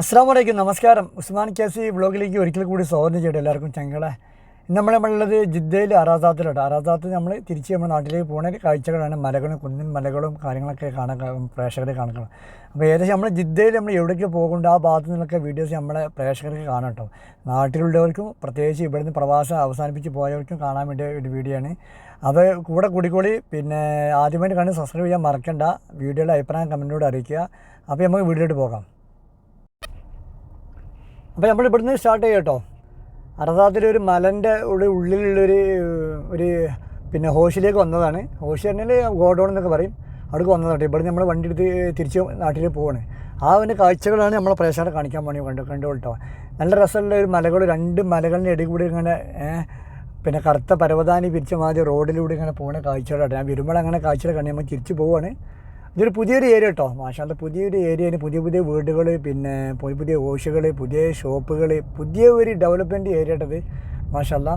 അസ്സാം വലൈക്കും നമസ്കാരം. ഉസ്മാൻ കേസി വ്ളോഗിലേക്ക് ഒരിക്കൽ കൂടി സ്വാഗതം ചെയ്യട്ടെ എല്ലാവർക്കും ചങ്ങളെ നമ്മൾ നമ്മളുള്ളത് ജിദ്ദയിൽ അറാസാത്തിലോട്ട് അറാസാത്ത് നമ്മൾ തിരിച്ച് നമ്മുടെ നാട്ടിലേക്ക് പോകുന്ന കാഴ്ചകളാണ്. മലകളും കുന്നിൻ മലകളും കാര്യങ്ങളൊക്കെ കാണാൻ പ്രേക്ഷകരെ കാണിക്കണം അപ്പോൾ ഏകദേശം നമ്മൾ ജിദ്ദയിൽ നമ്മൾ എവിടേക്ക് പോകുന്നുണ്ട് ആ ഭാഗത്തു നിന്നൊക്കെ വീഡിയോസ് നമ്മളെ പ്രേക്ഷകർക്ക് കാണാം കേട്ടോ. നാട്ടിലുള്ളവർക്കും പ്രത്യേകിച്ച് ഇവിടുന്ന് പ്രവാസം അവസാനിപ്പിച്ച് പോയവർക്കും കാണാൻ വേണ്ടിയ ഒരു വീഡിയോ ആണ്. അത് കൂടെ കൂടിക്കോളി പിന്നെ ആദ്യമായിട്ട് കണ്ട് സബ്സ്ക്രൈബ് ചെയ്യാൻ മറക്കണ്ട. വീഡിയോയുടെ അഭിപ്രായം കമന്റിലൂടെ അറിയിക്കുക. അപ്പോൾ നമുക്ക് വീഡിയോയിട്ട് പോകാം. അപ്പോൾ നമ്മൾ ഇവിടുന്ന് സ്റ്റാർട്ട് ചെയ്യാം കേട്ടോ. അറസാത്തിൽ ഒരു മലന്റെ ഒരു ഉള്ളിലുള്ളൊരു ഒരു പിന്നെ ഹോഷിലേക്ക് വന്നതാണ്. ഹോഷി ഗോഡൗൺ എന്നൊക്കെ പറയും. അവിടെ വന്നതാണ് ഇവിടെ നമ്മൾ വണ്ടി എടുത്ത് തിരിച്ച് നാട്ടിൽ പോവാണ്. ആ ഒരു കാഴ്ചകളാണ് നമ്മളെ പ്രേക്ഷകരെ കാണിക്കാൻ വേണ്ടി കണ്ടു കേട്ടോ. നല്ല രസമുള്ള ഒരു മലകൾ രണ്ട് മലകളുടെ ഇടയിൽ കൂടി ഇങ്ങനെ പിന്നെ കറുത്ത പരവതാനി പിരിച്ച മാതിരി റോഡിലൂടെ ഇങ്ങനെ പോകുന്ന കാഴ്ചകളാണ്. ഞാൻ വരുമ്പോൾ അങ്ങനെ കാഴ്ചകൾ കണ്ട് നമ്മൾ തിരിച്ച് പോവാണ്. ഇതൊരു പുതിയൊരു ഏരിയ കേട്ടോ മാഷാല്ല പുതിയൊരു ഏരിയയിൽ പുതിയ പുതിയ വീടുകൾ പിന്നെ പുതിയ പുതിയ ഓഷുകൾ പുതിയ ഷോപ്പുകൾ പുതിയ ഒരു ഡെവലപ്മെന്റ് ഏരിയ കേട്ടത് മാഷല്ല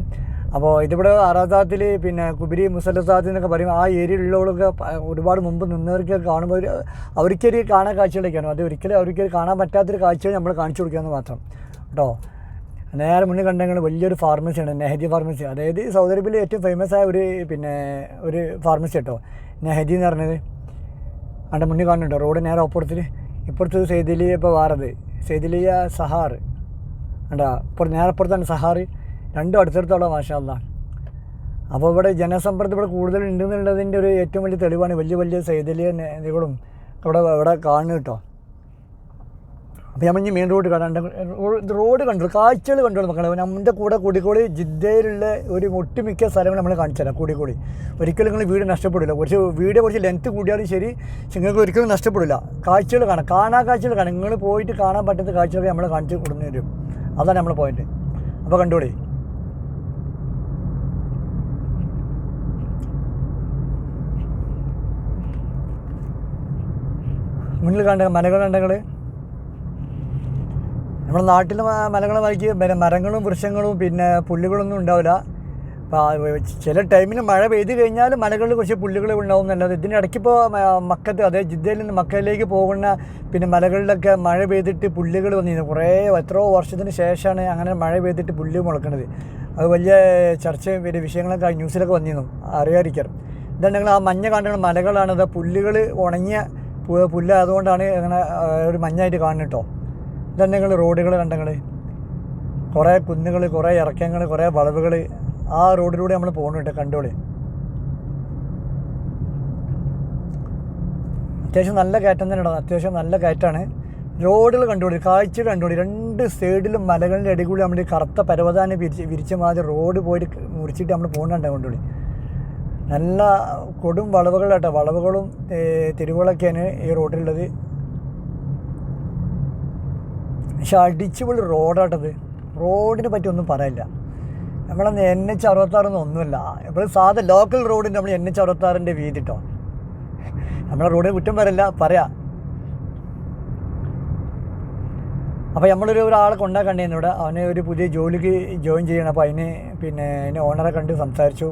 അപ്പോൾ ഇതിവിടെ അറാദാത്തിൽ പിന്നെ കുബിരി മുസലസാദ് എന്നൊക്കെ പറയും ആ ഏരിയയിൽ ഉള്ളവർക്ക് ഒരുപാട് മുമ്പ് നിന്നവർക്ക് കാണുമ്പോൾ അവർക്കൊരു കാണാൻ കാഴ്ചകളൊക്കെയാണ്. അത് ഒരിക്കലും അവർക്ക് കാണാൻ പറ്റാത്തൊരു കാഴ്ചകൾ നമ്മൾ കാണിച്ചു കൊടുക്കുകയെന്ന് മാത്രം. കേട്ടോ നേരെ മുന്നിൽ കണ്ടെങ്കിൽ വലിയൊരു ഫാർമസിയാണ് നെഹദി ഫാർമസി അതായത് സൗദി അറേബ്യയിലെ ഏറ്റവും ഫേമസ് ആയ ഒരു പിന്നെ ഒരു ഫാർമസി കേട്ടോ നെഹദി എന്ന് പറഞ്ഞത്. അവിടെ മുന്നിൽ കാണുന്നുണ്ട്. റോഡ് നേരെ അപ്പുറത്തിൽ ഇപ്പുറത്ത് സെയ്തിലിയ ഇപ്പോൾ വാറത്. സെയ്തിലിയ സഹാർ. ഉണ്ടാ ഇപ്പോൾ നേരെ അപ്പുറത്താണ് സഹാർ. രണ്ടും അടുത്തടുത്തോളം മാഷാല്ല അപ്പോൾ ഇവിടെ ജനസമ്പർദ്ദം ഇവിടെ കൂടുതൽ ഉണ്ടെന്നുള്ളതിന്റെ ഒരു ഏറ്റവും വലിയ തെളിവാണ് വലിയ വലിയ സെയ്തിലിയ നദികളും ഇവിടെ ഇവിടെ കാണുന്നു കേട്ടോ. അപ്പോൾ ഞാൻ ഇനി മെയിൻ റോഡ് കാണാണ്ട് റോഡ് കണ്ടു കാഴ്ചകൾ കണ്ടു മക്കളെ. നമ്മുടെ കൂടെ കൂടിക്കോളി ജിദ്ദയിലുള്ള ഒരു ഒട്ടുമിക്ക സ്ഥലങ്ങൾ നമ്മൾ കാണിച്ചു തരാം കൂടിക്കോളി ഒരിക്കലും നിങ്ങൾ വീട് നഷ്ടപ്പെടില്ല കുറച്ച് വീട് കുറച്ച് ലെങ്ത് കൂടിയാലും ശരി നിങ്ങൾക്ക് ഒരിക്കലും നഷ്ടപ്പെടില്ല കാഴ്ചകൾ കാണാം. കാണാൻ കാഴ്ചകൾ കാണാം. നിങ്ങൾ പോയിട്ട് കാണാൻ പറ്റാത്ത കാഴ്ചകൾ നമ്മൾ കാണിച്ച് കൊടുന്നു തരും അതാണ് നമ്മൾ പോയിന്റ് അപ്പോൾ കണ്ടോളി. മുന്നിൽ കണ്ട മലകൾ കണ്ടങ്ങൾ നമ്മുടെ നാട്ടിലെ മലകളെ പിന്നെ മരങ്ങളും വൃക്ഷങ്ങളും പിന്നെ പുല്ലുകളൊന്നും ഉണ്ടാവില്ല. ചില ടൈമിൽ മഴ പെയ്തു കഴിഞ്ഞാൽ മലകളിൽ കുറച്ച് പുല്ലുകൾ ഉണ്ടാവും എന്നല്ലാതെ ഇതിനിടയ്ക്ക് ഇപ്പോൾ മക്കത്ത് അതായത് ജിദ്ദയിൽ നിന്ന് മക്കയിലേക്ക് പോകുന്ന പിന്നെ മലകളിലൊക്കെ മഴ പെയ്തിട്ട് പുല്ലുകൾ വന്നിരുന്നു. കുറേ എത്രയോ വർഷത്തിന് ശേഷമാണ് അങ്ങനെ മഴ പെയ്തിട്ട് പുല്ല് മുളക്കുന്നത് അത് വലിയ ചർച്ചയും വലിയ വിഷയങ്ങളൊക്കെ ന്യൂസിലൊക്കെ വന്നിരുന്നു. അറിയാതിരിക്കാറ്. ഇതാണ് ഞങ്ങൾ ആ മഞ്ഞ കാണുന്ന മലകളാണ്. അത് പുല്ലുകൾ ഉണങ്ങിയ പുല്ല് അതുകൊണ്ടാണ് അങ്ങനെ ഒരു മഞ്ഞായിട്ട് കാണുന്നത് കേട്ടോ ഇതുണ്ടെങ്കിൽ റോഡുകൾ കണ്ടങ്ങൾ കുറേ കുന്നുകൾ കുറേ ഇറക്കങ്ങൾ കുറേ വളവുകൾ ആ റോഡിലൂടെ നമ്മൾ പോകുന്നുണ്ട് കണ്ടോളി. അത്യാവശ്യം നല്ല കയറ്റം തന്നെ ഉണ്ടാകും അത്യാവശ്യം നല്ല കയറ്റാണ്. റോഡുകൾ കണ്ടോളി കാഴ്ചകൾ കണ്ടോളി. രണ്ട് സൈഡിലും മലകളുടെ അടികൂടി കൂടി നമ്മൾ കറുത്ത പരവതാനം വിരിച്ച് വിരിച്ച മാതിരി റോഡ് പോയിട്ട് മുറിച്ചിട്ട് നമ്മൾ പോകുന്നുണ്ട് കൊണ്ടോളി. നല്ല കൊടും വളവുകളാട്ടോ വളവുകളും തെരുവുകളൊക്കെയാണ് ഈ റോഡിലുള്ളത്. പക്ഷെ അടിച്ചുപൊളി റോഡാട്ടത്. റോഡിനെ പറ്റി ഒന്നും പറയില്ല. നമ്മളന്ന് എൻ എച്ച് അറുപത്താറൊന്നും ഒന്നുമില്ല. എപ്പോഴും സാധാ ലോക്കൽ റോഡിന്റെ നമ്മൾ എൻ എച്ച് അറുപത്താറിന്റെ വീതി കേട്ടോ നമ്മളെ റോഡിന് കുറ്റം വരില്ല പറയാം. അപ്പോൾ നമ്മളൊരു ഒരാളെ കൊണ്ടാക്കണ്ടേ ഇവിടെ. അവനെ ഒരു പുതിയ ജോലിക്ക് ജോയിൻ ചെയ്യണം. അപ്പോൾ അതിന് പിന്നെ അതിന് ഓണറെ കണ്ട് സംസാരിച്ചു.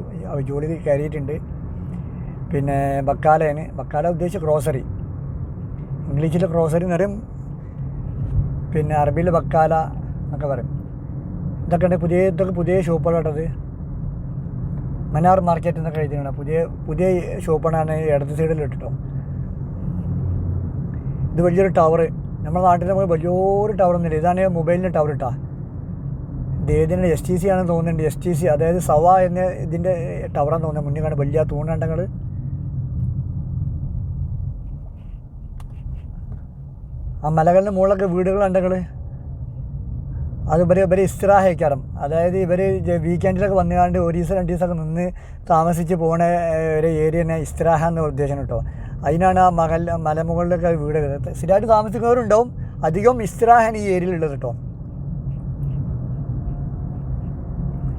ജോലിക്ക് കയറിയിട്ടുണ്ട്. പിന്നെ ബക്കാലേന് ബക്കാല ഉദ്ദേശിച്ച് ഗ്രോസറി ഇംഗ്ലീഷിൽ ഗ്രോസറി എന്ന് പറയും. പിന്നെ അറബിയിൽ ബക്കാല എന്നൊക്കെ പറയും. ഇതൊക്കെ ഉണ്ട് പുതിയ ഇതൊക്കെ പുതിയ ഷോപ്പുകളാട്ടത് മനാർ മാർക്കറ്റ് എന്നൊക്കെ എഴുതിയാണ് പുതിയ പുതിയ ഷോപ്പാണ് ഇടത് സൈഡിൽ ഇട്ടിട്ടോ ഇത് വലിയൊരു ടവർ നമ്മുടെ നാട്ടിൽ നമുക്ക് വലിയൊരു ടവർ ഒന്നുമില്ല ഇതാണ് മൊബൈലിന്റെ ടവർ ഇട്ടാ ഇത് ഏതിന്റെ എസ് ടി സി ആണെന്ന് തോന്നുന്നുണ്ട്. എസ് ടി സി അതായത് സവ എന്ന ഇതിന്റെ ടവറാണെന്ന് തോന്നുന്നത് മുന്നിൽ കാണാൻ വലിയ തൂണുണ്ടെങ്കിൽ ആ മലകളുടെ മുകളിലൊക്കെ വീടുകളുണ്ടെങ്കിൽ അത് ഇവർ ഇവർ ഇസ്തിറാഹയ്ക്കാരം അതായത് ഇവർ വീക്കെൻഡിലൊക്കെ വന്നുകാണ്ട് ഒരു ദിവസം രണ്ട് ദിവസമൊക്കെ നിന്ന് താമസിച്ച് പോണ ഒരു ഏരിയ തന്നെ ഇസ്തിറാഹ എന്ന ഉദ്ദേശം കേട്ടോ. അതിനാണ് ആ മകൽ മലമുകളിലൊക്കെ വീട് സ്ഥിരമായിട്ട് താമസിക്കുന്നവരുണ്ടാവും. അധികം ഇസ്തിറാഹാണ് ഈ ഏരിയയിലുള്ളത് കേട്ടോ.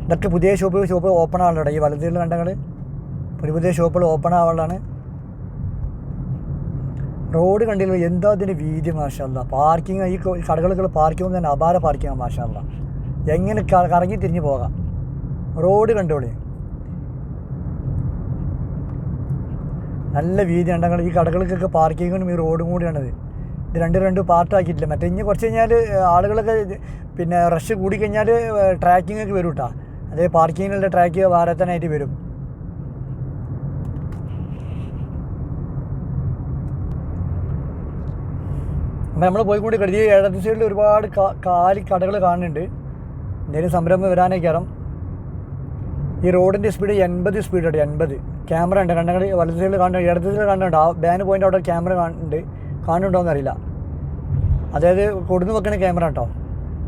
ഇതൊക്കെ പുതിയ ഷോപ്പ് ഷോപ്പ് ഓപ്പൺ ആവുള്ളൂ ഈ വലതുകളിൽ കണ്ടങ്ങൾ പുതിയ പുതിയ ഷോപ്പുകൾ ഓപ്പൺ ആവുള്ളതാണ് റോഡ് കണ്ടില്ല? എന്താ അതിന്റെ വീതി മാഷല്ല? പാർക്കിംഗ് ഈ കടകളൊക്കെ പാർക്കിംഗ് തന്നെ അപാര പാർക്കിംഗ് മാഷല്ല. എങ്ങനെ കറങ്ങി തിരിഞ്ഞ് പോകാം? റോഡ് കണ്ടോളി. നല്ല വീതി ഉണ്ടെങ്കിൽ ഈ കടകൾക്കൊക്കെ പാർക്കിങ്ങും ഈ റോഡും കൂടിയാണത്. ഇത് രണ്ട് രണ്ട് പാർട്ടാക്കിയിട്ടില്ല മറ്റേ ഇനി കുറച്ച് കഴിഞ്ഞാൽ ആളുകളൊക്കെ പിന്നെ റഷ് കൂടിക്കഴിഞ്ഞാൽ ട്രാക്കിങ്ങൊക്കെ വരും കേട്ടോ അതേ പാർക്കിങ്ങിനുള്ള ട്രാക്ക് വേറെ തന്നെ ആയിട്ട് വരും. നമ്മൾ കൂടി കരുതി ഇടത് സൈഡിൽ ഒരുപാട് കാലി കടകൾ കാണുന്നുണ്ട്. എന്തെങ്കിലും സംരംഭം വരാനേക്കാരം ഈ റോഡിന്റെ സ്പീഡ് എൺപത് സ്പീഡ് ഉണ്ട് എൺപത്. ക്യാമറ ഉണ്ട്. കണ്ടങ്ങൾ വലത് സൈഡിൽ കാണുന്നുണ്ട് ഇടത് സൈഡിൽ കാണുന്നുണ്ട്. ആ ബാൻ പോയിന്റ് അവിടെ ക്യാമറ കാണുന്നുണ്ട്. കാണുന്നുണ്ടോ എന്നറിയില്ല അതായത് കൊടുന്ന് വെക്കണ ക്യാമറ കേട്ടോ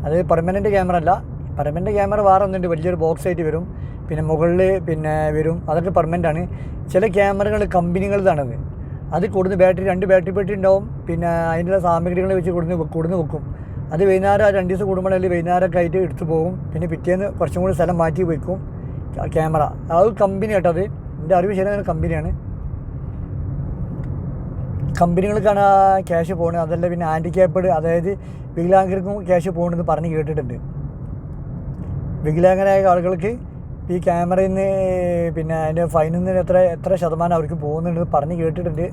അത് പെർമനന്റ് ക്യാമറ അല്ല. പെർമനന്റ് ക്യാമറ വേറെ ഒന്നുണ്ട്. വലിയൊരു ബോക്സ് ആയിട്ട് വരും. പിന്നെ മുകളിൽ പിന്നെ വരും. അതൊക്കെ പെർമനന്റ് ആണ്. ചില ക്യാമറകൾ കമ്പനികളതാണത് അത് കൊടുന്ന് ബാറ്ററി രണ്ട് ബാറ്ററി പെട്ടി ഉണ്ടാവും. പിന്നെ അതിനുള്ള സാമഗ്രികൾ വെച്ച് കൊടുന്ന് കൊടുന്ന് വെക്കും. അത് വൈകുന്നേരം ആ രണ്ട് ദിവസം കൂടുമ്പോൾ അല്ലെങ്കിൽ വൈകുന്നേരമൊക്കെ ആയിട്ട് എടുത്തു പോകും. പിന്നെ പിറ്റേന്ന് കുറച്ചും കൂടി സ്ഥലം മാറ്റി വയ്ക്കും ക്യാമറ. അത് കമ്പനി കേട്ടോ അത്. എന്റെ അറിവ് ശരിയാണ് കമ്പനിയാണ്. കമ്പനികൾക്കാണ് ആ ക്യാഷ് പോകുന്നത് അതല്ല പിന്നെ ഹാൻഡിക്യാപ്പഡ് അതായത് വികലാംഗർക്കും ക്യാഷ് പോകുന്നത് പറഞ്ഞ് കേട്ടിട്ടുണ്ട്. വികലാംഗരായ ആളുകൾക്ക് ഈ ക്യാമറയിൽ നിന്ന് പിന്നെ അതിന്റെ ഫൈനിൽ നിന്ന് എത്ര എത്ര ശതമാനം അവർക്ക് പോകുന്നുണ്ട് പറഞ്ഞ് കേട്ടിട്ടുണ്ട്.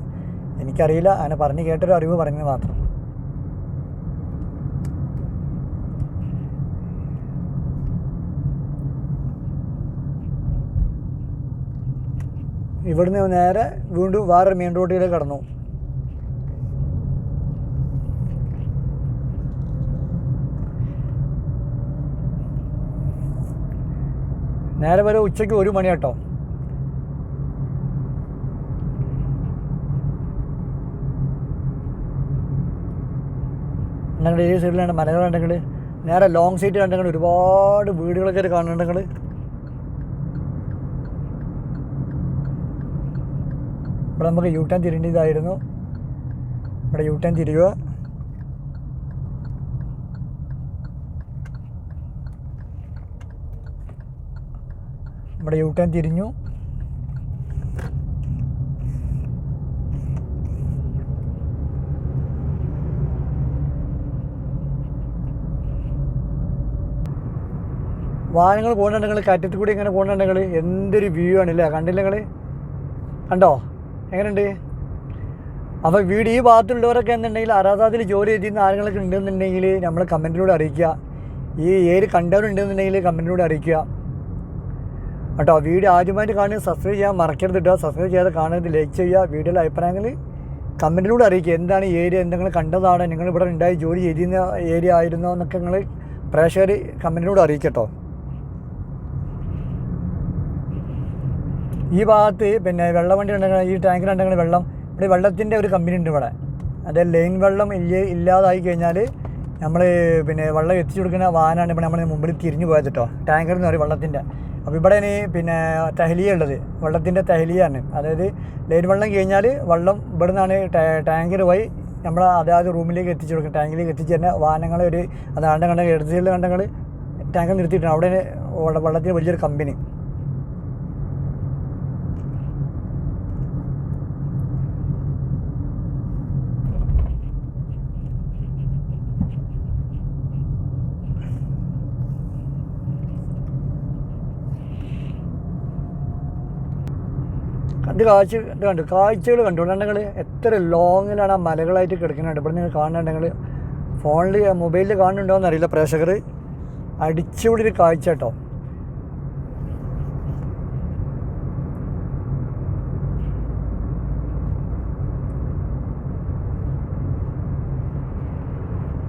എനിക്കറിയില്ല. അങ്ങനെ പറഞ്ഞ് കേട്ടൊരു അറിവ് പറഞ്ഞത് മാത്രം. ഇവിടുന്ന് നേരെ വീണ്ടും വേറൊരു മെയിൻ റോഡിലേക്ക് കടന്നു. നേരെ വരെ ഉച്ചയ്ക്ക് ഒരു മണി കേട്ടോ. ഞങ്ങളുടെ ഈ സൈഡിലാണ് മലകൾ കണ്ടെങ്കിൽ നേരെ ലോങ് സീറ്റ് കണ്ടെങ്കിൽ ഒരുപാട് വീടുകളൊക്കെ കാണുന്നുണ്ടെങ്കിൽ ഇവിടെ നമുക്ക് യു ടേൺ തിരിയേണ്ടതായിരുന്നു. ഇവിടെ യു ടേൺ തിരിയുക. ഇവിടെ യു ടേൺ തിരിഞ്ഞു. വാഹനങ്ങൾ പോകുന്നുണ്ടെങ്കിൽ കാറ്റത്ത് കൂടി ഇങ്ങനെ പോകുന്നുണ്ടെങ്കിൽ എന്തൊരു വ്യൂ ആണല്ലേ? കണ്ടില്ല നിങ്ങൾ കണ്ടോ? എങ്ങനെയുണ്ട്? അപ്പോൾ വീട് ഈ ഭാഗത്തുള്ളവരൊക്കെ എന്നുണ്ടെങ്കിൽ അറാദാദിൽ ജോലി ചെയ്തിരുന്ന ആളുകളൊക്കെ ഉണ്ടെന്നുണ്ടെങ്കിൽ നമ്മൾ കമന്റിലൂടെ അറിയിക്കുക. ഈ ഏര് കണ്ടവരുണ്ടെന്നുണ്ടെങ്കിൽ കമന്റിലൂടെ അറിയിക്കുക. കേട്ടോ വീഡിയോ ആദ്യമായിട്ട് കാണുക സബ്സ്ക്രൈബ് ചെയ്യാൻ മറക്കരുത് കേട്ടോ. സബ്സ്ക്രൈബ് ചെയ്യാതെ കാണരുത് ലൈക്ക് ചെയ്യുക വീഡിയോയിലെ അഭിപ്രായങ്ങൾ കമന്റിലൂടെ അറിയിക്കുക. എന്താണ് ഏരിയ എന്തെങ്കിലും കണ്ടതാണ് നിങ്ങൾ ഇവിടെ ഉണ്ടായി ജോലി ചെയ്തിരുന്ന ഏരിയ ആയിരുന്നോ എന്നൊക്കെ നിങ്ങൾ പ്രേക്ഷകർ കമന്റിലൂടെ അറിയിക്കട്ടോ ഈ ഭാഗത്ത് പിന്നെ വെള്ളവണ്ടി ഉണ്ടെങ്കിൽ ഈ ടാങ്കിലുണ്ടെങ്കിൽ വെള്ളം ഇവിടെ വെള്ളത്തിന്റെ ഒരു കമ്പനി ഉണ്ട് ഇവിടെ. അതെ ലൈൻ വെള്ളം ഇല്ല ഇല്ലാതായി കഴിഞ്ഞാൽ നമ്മൾ പിന്നെ വെള്ളം എത്തിച്ചു കൊടുക്കുന്ന വാഹനമാണ് ഇപ്പോൾ നമ്മൾ മുമ്പിൽ തിരിഞ്ഞു പോയത് കേട്ടോ. ടാങ്കർ എന്ന് പറയും വെള്ളത്തിന്റെ. അപ്പോൾ ഇവിടെ ഇനി പിന്നെ തഹലിയ ഉള്ളത്. വെള്ളത്തിന്റെ തഹലിയാണ് അതായത് ലൈൻ വെള്ളം കഴിഞ്ഞാൽ വെള്ളം ഇവിടെ നിന്നാണ് ടാങ്കർ പോയി നമ്മൾ അതായത് റൂമിലേക്ക് എത്തിച്ചു കൊടുക്കും. ടാങ്കിലേക്ക് എത്തിച്ച് തന്നെ വാഹനങ്ങൾ ഒരു അതാണ്ട് കണ്ട എടുത്തിട്ടുള്ള കണ്ടെങ്കിൽ ടാങ്കർ നിർത്തിയിട്ടുണ്ട്. അവിടെ വെള്ള- വെള്ളത്തിന് വലിയൊരു കമ്പനി. കണ്ട് കാഴ്ച ഇത് കണ്ടു. കാഴ്ചകൾ കണ്ടുകൊണ്ടെങ്കിൽ എത്ര ലോങ്ങിലാണ് ആ മലകളായിട്ട് കിടക്കുന്നുണ്ട്. ഇവിടെ നിങ്ങൾ കാണുന്നുണ്ടെങ്കിൽ ഫോണിൽ മൊബൈലിൽ കാണുന്നുണ്ടോ എന്നറിയില്ല പ്രേക്ഷകർ അടിച്ചുകൂടി ഒരു കാഴ്ച കേട്ടോ.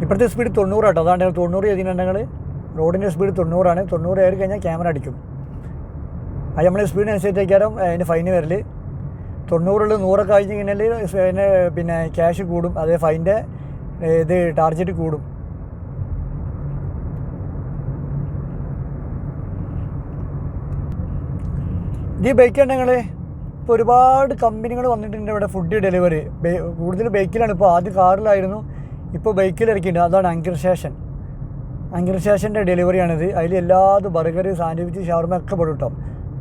ഇപ്പോഴത്തെ സ്പീഡ് തൊണ്ണൂറ് കേട്ടോ. അതാണ് തൊണ്ണൂറ് ചെയ്തിട്ടുണ്ടെങ്കിൽ റോഡിന്റെ സ്പീഡ് തൊണ്ണൂറാണ്. തൊണ്ണൂറ് കയറി കഴിഞ്ഞാൽ ക്യാമറ അടിക്കും. അത് നമ്മളെ സ്പീഡിനനുസരിച്ചേക്കാരം അതിന് ഫൈന് വരൽ തൊണ്ണൂറുള്ള നൂറൊക്കെ കഴിഞ്ഞ് കഴിഞ്ഞാൽ അതിന് പിന്നെ ക്യാഷ് കൂടും. അതേ ഫൈന്റെ ഇത് ടാർജറ്റ് കൂടും. ഈ ബൈക്ക് ഉണ്ടെങ്കിൽ ഇപ്പോൾ ഒരുപാട് കമ്പനികൾ വന്നിട്ടുണ്ട് ഇവിടെ ഫുഡ് ഡെലിവറി കൂടുതൽ ബൈക്കിലാണ് ഇപ്പോൾ ആദ്യം കാറിലായിരുന്നു. ഇപ്പോൾ ബൈക്കിൽ ഇറക്കിയിട്ടുണ്ട്. അതാണ് അങ്കിർ സ്റ്റേഷൻ അങ്കിർ സ്റ്റേഷന്റെ ഡെലിവറിയാണിത് അതിൽ എല്ലാതും ബർഗർ സാൻഡ്വിച്ച് ഷവർമ ഒക്കെ പെടും കേട്ടോ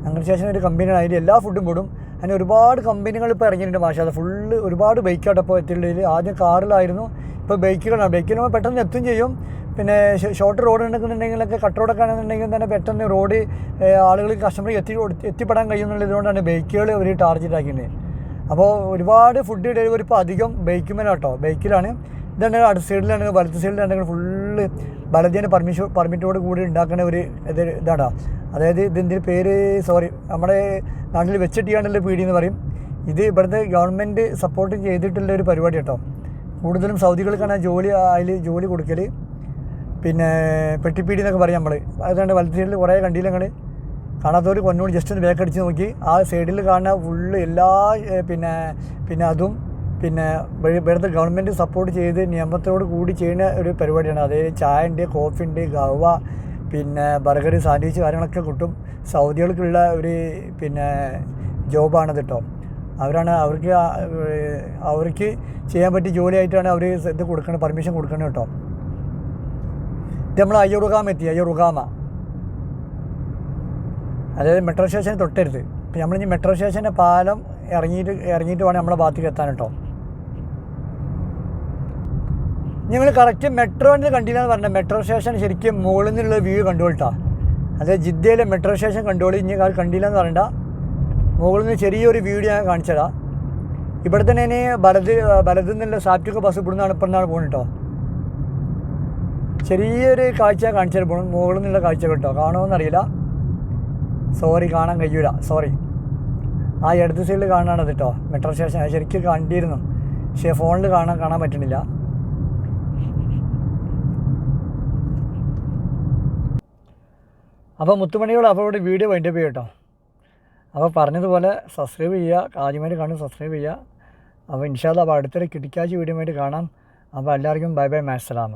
അങ്കിർ ശേഷം ഒരു കമ്പനിയാണ് അതിന്റെ എല്ലാ ഫുഡും കൂടും. അതിന് ഒരുപാട് കമ്പനികൾ ഇപ്പോൾ ഇറങ്ങിയിട്ടുണ്ട് മാഷ അത് ഫുള്ള് ഒരുപാട് ബൈക്കാട്ടോ ഇപ്പോൾ എത്തിയുള്ളതിൽ ആദ്യം കാറിലായിരുന്നു ഇപ്പോൾ ബൈക്കുകളാണ് ബൈക്കിലാകുമ്പോൾ പെട്ടെന്ന് എത്തും ചെയ്യും. പിന്നെ ഷോർട്ട് റോഡ് ഉണ്ടെന്നുണ്ടെങ്കിലൊക്കെ കട്ട് റോഡൊക്കെ ആണെന്നുണ്ടെങ്കിൽ തന്നെ പെട്ടെന്ന് റോഡ് ആളുകൾ കസ്റ്റമർ എത്തി എത്തിപ്പെടാൻ കഴിയുന്നുള്ളതുകൊണ്ടാണ് ബൈക്കുകൾ അവർ ടാർജറ്റ് ആക്കിയിട്ടുണ്ട്. അപ്പോൾ ഒരുപാട് ഫുഡ് ഡെലിവറി ഇപ്പോൾ അധികം ബൈക്കുമേലാണ് കേട്ടോ ബൈക്കിലാണ് ഇതാണ് അടുത്ത സൈഡിലാണെങ്കിൽ വലത്ത് സൈഡിലാണെങ്കിൽ ഫുള്ള് ബലജീന്റെ പെർമിഷൻ പെർമിറ്റോട് കൂടി ഉണ്ടാക്കുന്ന ഒരു ഇത് ഇതാടാ. അതായത് ഇതിന്റെ പേര് സോറി നമ്മുടെ നാട്ടിൽ വെച്ചിട്ടിയാണ്ടുള്ള പീഡി എന്ന് പറയും. ഇത് ഇവിടുത്തെ ഗവൺമെന്റ് സപ്പോർട്ട് ചെയ്തിട്ടുള്ള ഒരു പരിപാടി കേട്ടോ. കൂടുതലും സൗദികൾക്കാണ് ജോലി അതിൽ ജോലി കൊടുക്കൽ പിന്നെ പെട്ടിപ്പീടി എന്നൊക്കെ പറയും നമ്മൾ അതുകൊണ്ട് വലത്ത് സൈഡിൽ കുറേ കണ്ടില്ല ഞങ്ങൾ കാണാത്തവർ കൊന്നോട് ജസ്റ്റ് ഒന്ന് ബാക്ക് നോക്കി. ആ സൈഡിൽ കാണുന്ന ഫുള്ള് എല്ലാ പിന്നെ പിന്നെ അതും പിന്നെ ഇവ- ഇവിടുത്തെ ഗവൺമെന്റ് സപ്പോർട്ട് ചെയ്ത് നിയമത്തോട് കൂടി ചെയ്യുന്ന ഒരു പരിപാടിയാണ്. അതായത് ചായ ഉണ്ട് കോഫി ഉണ്ട് ഗവ പിന്നെ ബർഗർ സാൻഡ്വിച്ച് കാര്യങ്ങളൊക്കെ കിട്ടും. സൗദികൾക്കുള്ള ഒരു പിന്നെ ജോബാണത് കേട്ടോ അവരാണ് അവർക്ക് അവർക്ക് ചെയ്യാൻ പറ്റിയ ജോലിയായിട്ടാണ് അവർ ഇത് കൊടുക്കുന്നത് പെർമിഷൻ കൊടുക്കുന്നത് കേട്ടോ ഇത് നമ്മൾ അയ്യുറുകാമ എത്തി അയ്യുറുകാമ അതായത് മെട്രോ സ്റ്റേഷന് തൊട്ടരുത്. ഇപ്പം നമ്മളിനി മെട്രോ സ്റ്റേഷന്റെ പാലം ഇറങ്ങിയിട്ട് ഇറങ്ങിയിട്ട് വേണം നമ്മളെ ഭാഗത്തേക്ക് എത്താൻ കേട്ടോ ഞങ്ങൾ കറക്റ്റ് മെട്രോന്റെ കണ്ടില്ല എന്ന് പറഞ്ഞത് മെട്രോ സ്റ്റേഷൻ ശരിക്കും മുകളിൽ നിന്നുള്ള വ്യൂ കണ്ടുകൊള്ളട്ടാ അതായത് ജിദ്ദയിലെ മെട്രോ സ്റ്റേഷൻ കണ്ടോളി ഇനി കാൽ കണ്ടില്ല എന്ന് പറയണ്ട മുകളിൽ നിന്ന് ചെറിയൊരു വീഡിയോ ഞാൻ കാണിച്ചതാ ഇവിടെ തന്നെ ഇനി വലത് വലത് നിന്നുള്ള സാപ്റ്റിക്ക് ബസ് ഇവിടുന്നാണ് ഇപ്പം നിന്നാണ് പോകുന്നത് കേട്ടോ. ചെറിയൊരു കാഴ്ച കാണിച്ചാൽ പോകണം മുകളിൽ നിന്നുള്ള കാഴ്ച കേട്ടോ. കാണുമെന്നറിയില്ല സോറി കാണാൻ കഴിയൂല. സോറി ആ ഇടത് സൈഡിൽ കാണാണത് കേട്ടോ. മെട്രോ സ്റ്റേഷൻ അത് ശരിക്കും കണ്ടിരുന്നു. പക്ഷേ ഫോണിൽ കാണാൻ കാണാൻ പറ്റണില്ല അപ്പോൾ മുത്തുമണിയോട് അവരോട് വീഡിയോ വൈൻഡപ്പ് ചെയ്യും കേട്ടോ അപ്പോൾ പറഞ്ഞതുപോലെ സബ്സ്ക്രൈബ് ചെയ്യുക ആദ്യമായിട്ട് കാണും സബ്സ്ക്രൈബ് ചെയ്യുക. അപ്പോൾ ഇൻഷാല്ല അപ്പോൾ അടുത്തൊരു കിടിക്കാച്ച് വീഡിയോ ആയിട്ട് കാണാം. അപ്പോൾ എല്ലാവർക്കും ബൈ ബൈ മാസ്സലാമ